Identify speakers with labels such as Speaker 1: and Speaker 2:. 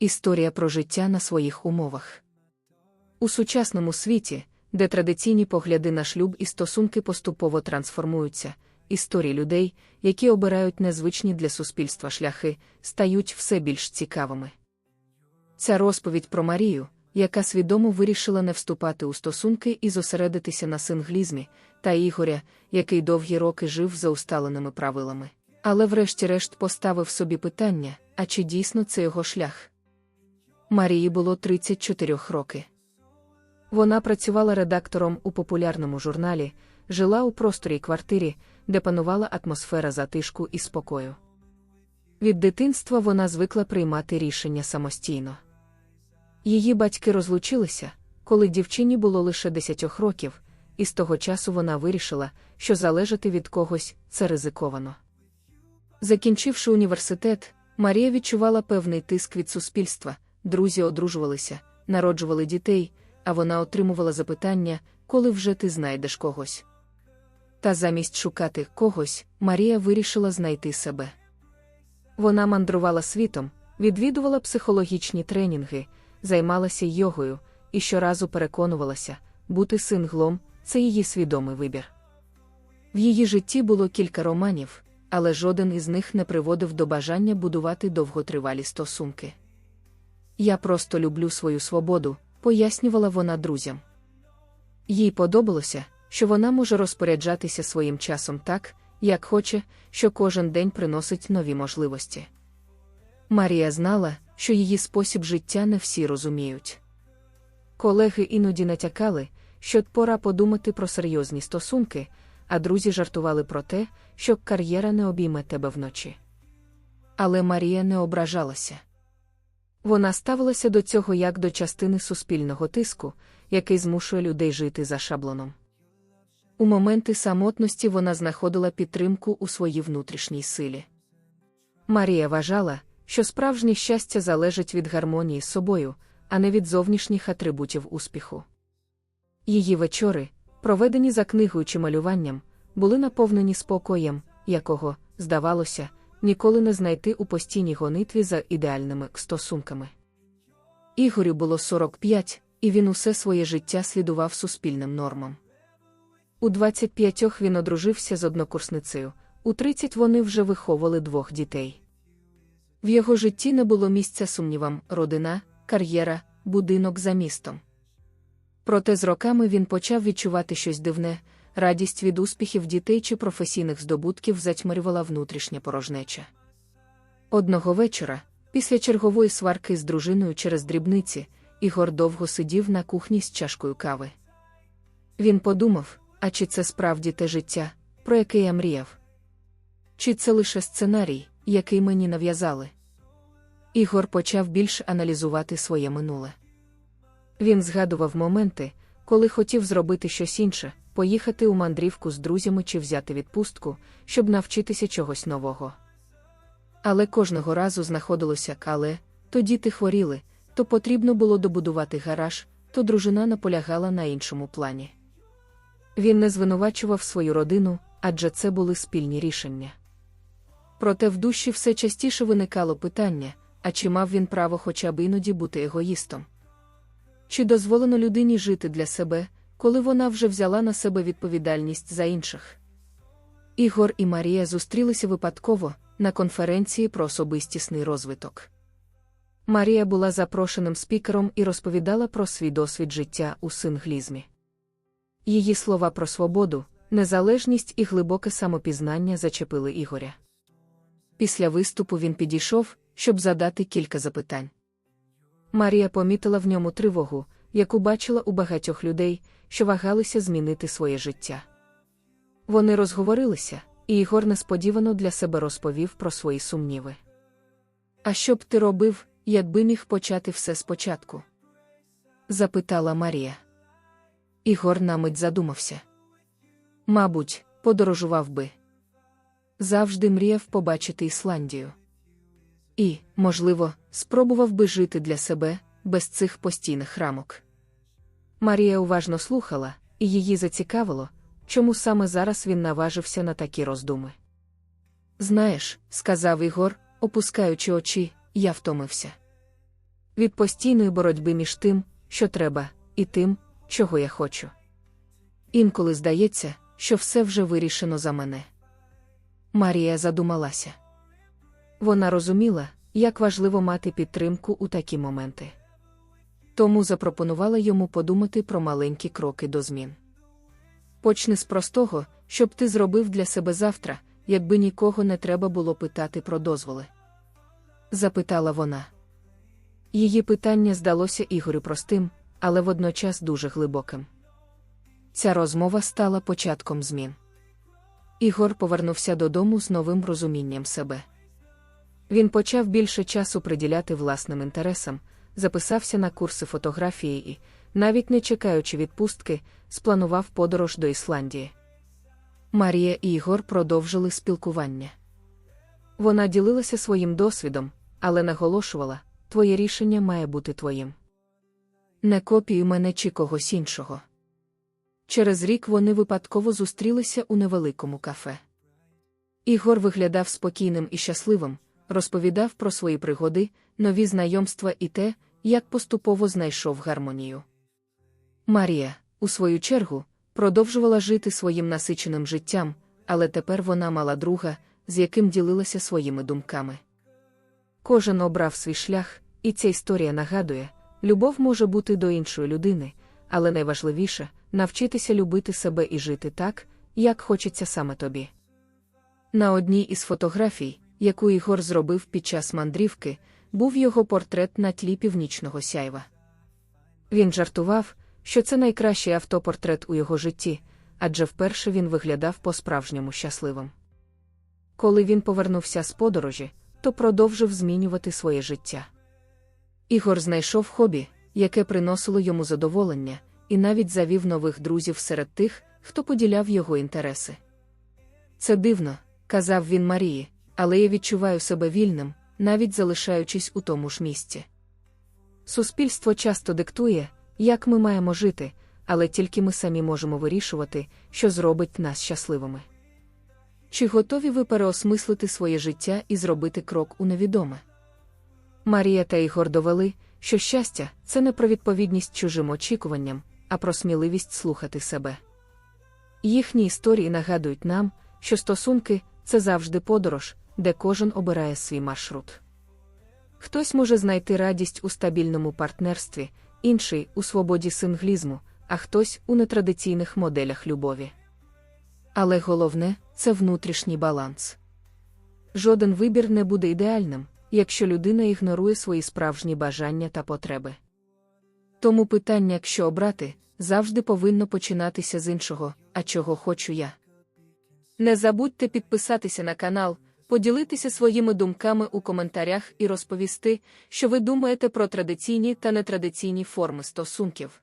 Speaker 1: Історія про життя на своїх умовах. У сучасному світі, де традиційні погляди на шлюб і стосунки поступово трансформуються, історії людей, які обирають незвичні для суспільства шляхи, стають все більш цікавими. Ця розповідь про Марію, яка свідомо вирішила не вступати у стосунки і зосередитися на синглізмі, та Ігоря, який довгі роки жив за усталеними правилами. Але врешті-решт поставив собі питання: а чи дійсно це його шлях? Марії було 34 роки. Вона працювала редактором у популярному журналі, жила у просторій квартирі, де панувала атмосфера затишку і спокою. Від дитинства вона звикла приймати рішення самостійно. Її батьки розлучилися, коли дівчині було лише 10 років, і з того часу вона вирішила, що залежати від когось це ризиковано. Закінчивши університет, Марія відчувала певний тиск від суспільства, друзі одружувалися, народжували дітей, а вона отримувала запитання, коли вже ти знайдеш когось. Та замість шукати когось, Марія вирішила знайти себе. Вона мандрувала світом, відвідувала психологічні тренінги, займалася йогою і щоразу переконувалася, бути синглом це її свідомий вибір. В її житті було кілька романів, але жоден із них не приводив до бажання будувати довготривалі стосунки. Я просто люблю свою свободу, пояснювала вона друзям. Їй подобалося, що вона може розпоряджатися своїм часом так, як хоче, що кожен день приносить нові можливості. Марія знала, що її спосіб життя не всі розуміють. Колеги іноді натякали, що пора подумати про серйозні стосунки, а друзі жартували про те, що кар'єра не обійме тебе вночі. Але Марія не ображалася. Вона ставилася до цього як до частини суспільного тиску, який змушує людей жити за шаблоном. У моменти самотності вона знаходила підтримку у своїй внутрішній силі. Марія вважала, що справжнє щастя залежить від гармонії з собою, а не від зовнішніх атрибутів успіху. Її вечори, проведені за книгою чи малюванням, були наповнені спокоєм, якого, здавалося, ніколи не знайти у постійній гонитві за ідеальними стосунками. Ігорю було 45, і він усе своє життя слідував суспільним нормам. У 25 він одружився з однокурсницею, у 30 вони вже виховували двох дітей. В його житті не було місця сумнівам, родина, кар'єра, будинок за містом. Проте з роками він почав відчувати щось дивне, радість від успіхів дітей чи професійних здобутків затьмарювала внутрішня порожнеча. Одного вечора, після чергової сварки з дружиною через дрібниці, Ігор довго сидів на кухні з чашкою кави. Він подумав, а чи це справді те життя, про яке я мріяв? Чи це лише сценарій, який мені нав'язали? Ігор почав більш аналізувати своє минуле. Він згадував моменти, коли хотів зробити щось інше, поїхати у мандрівку з друзями чи взяти відпустку, щоб навчитися чогось нового. Але кожного разу знаходилося кале, то діти хворіли, то потрібно було добудувати гараж, то дружина наполягала на іншому плані. Він не звинувачував свою родину, адже це були спільні рішення. Проте в душі все частіше виникало питання а чи мав він право хоча б іноді бути егоїстом? Чи дозволено людині жити для себе, коли вона вже взяла на себе відповідальність за інших? Ігор і Марія зустрілися випадково на конференції про особистісний розвиток. Марія була запрошеним спікером і розповідала про свій досвід життя у синглізмі. Її слова про свободу, незалежність і глибоке самопізнання зачепили Ігоря. Після виступу він підійшов, щоб задати кілька запитань. Марія помітила в ньому тривогу, яку бачила у багатьох людей, що вагалися змінити своє життя. Вони розговорилися, і Ігор несподівано для себе розповів про свої сумніви. А що б ти робив, якби міг почати все спочатку? запитала Марія. Ігор на мить задумався. Мабуть, подорожував би. Завжди мріяв побачити Ісландію. І, можливо, спробував би жити для себе без цих постійних рамок. Марія уважно слухала, і її зацікавило, чому саме зараз він наважився на такі роздуми. Знаєш, сказав Ігор, опускаючи очі, я втомився. від постійної боротьби між тим, що треба, і тим, чого я хочу. Інколи здається, що все вже вирішено за мене. Марія задумалася. Вона розуміла, як важливо мати підтримку у такі моменти. Тому запропонувала йому подумати про маленькі кроки до змін. Почни з простого, щоб ти зробив для себе завтра, якби нікого не треба було питати про дозволи. Запитала вона. Її питання здалося Ігорю простим, але водночас дуже глибоким. Ця розмова стала початком змін. Ігор повернувся додому з новим розумінням себе. Він почав більше часу приділяти власним інтересам, записався на курси фотографії і, навіть не чекаючи відпустки, спланував подорож до Ісландії. Марія і Ігор продовжили спілкування. Вона ділилася своїм досвідом, але наголошувала, твоє рішення має бути твоїм. Не копію мене чи когось іншого. Через рік вони випадково зустрілися у невеликому кафе. Ігор виглядав спокійним і щасливим, розповідав про свої пригоди, нові знайомства і те, як поступово знайшов гармонію. Марія, у свою чергу, продовжувала жити своїм насиченим життям, але тепер вона мала друга, з яким ділилася своїми думками. Кожен обрав свій шлях, і ця історія нагадує, любов може бути до іншої людини, але найважливіше навчитися любити себе і жити так, як хочеться саме тобі. На одній із фотографій, яку Ігор зробив під час мандрівки, був його портрет на тлі північного сяйва. Він жартував, що це найкращий автопортрет у його житті, адже вперше він виглядав по-справжньому щасливим. Коли він повернувся з подорожі, то продовжив змінювати своє життя. Ігор знайшов хобі, яке приносило йому задоволення, і навіть завів нових друзів серед тих, хто поділяв його інтереси. Це дивно, казав він Марії, але я відчуваю себе вільним, навіть залишаючись у тому ж місці. Суспільство часто диктує, як ми маємо жити, але тільки ми самі можемо вирішувати, що зробить нас щасливими. Чи готові ви переосмислити своє життя і зробити крок у невідоме? Марія та Ігор довели, що щастя це не про відповідність чужим очікуванням, а про сміливість слухати себе. Їхні історії нагадують нам, що стосунки це завжди подорож, де кожен обирає свій маршрут. Хтось може знайти радість у стабільному партнерстві, інший у свободі синглізму, а хтось у нетрадиційних моделях любові. Але головне це внутрішній баланс. Жоден вибір не буде ідеальним, якщо людина ігнорує свої справжні бажання та потреби. Тому питання, якщо обрати, завжди повинно починатися з іншого, а чого хочу я. Не забудьте підписатися на канал, поділитися своїми думками у коментарях і розповісти, що ви думаєте про традиційні та нетрадиційні форми стосунків.